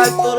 আর তোর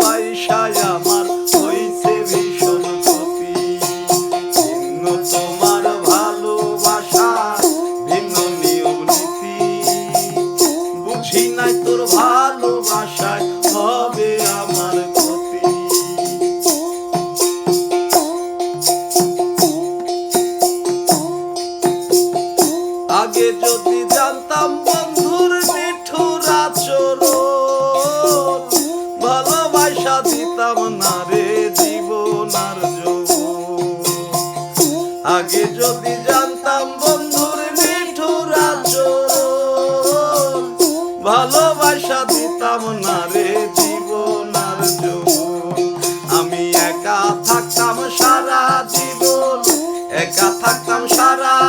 জানতাম বন্ধুর মিঠুর আচরণ ভালোবাসা দিতাম না রে জীবন আর আগে যদি জানতাম বন্ধুর মিঠুর আচরণ ভালোবাসা দিতাম না রে জীবন আর আমি একা থাকতাম সারা জীবন, একা থাকতাম সারা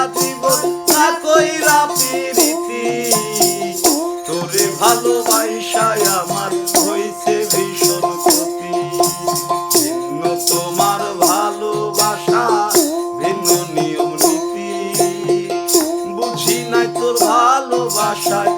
আমার হইছে ভীষণ তোমার ভালোবাসা ভিন্ন নিয়ম নীতি। বুঝি নাই তোর ভালোবাসায়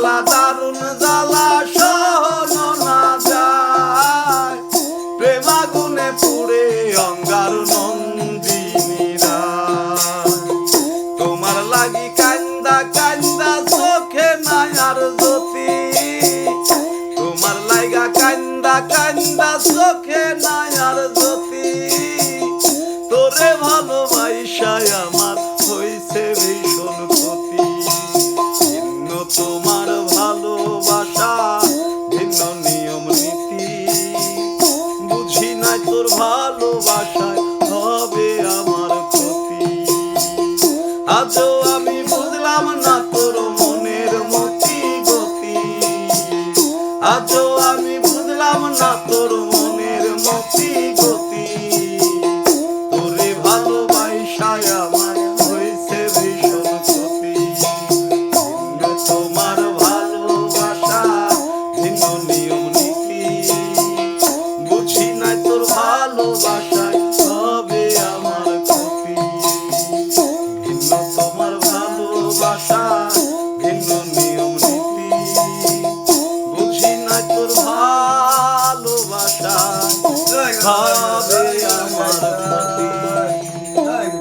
জ্বালা, দারুণ জ্বালা শোনো না যায়। অঙ্গার নন্দিনীরা তোমার লাগি কান্দা কান্দা চোখে নাই আর জ্যোতি। তোমার লাগা কান্দা কান্দা চোখে নাই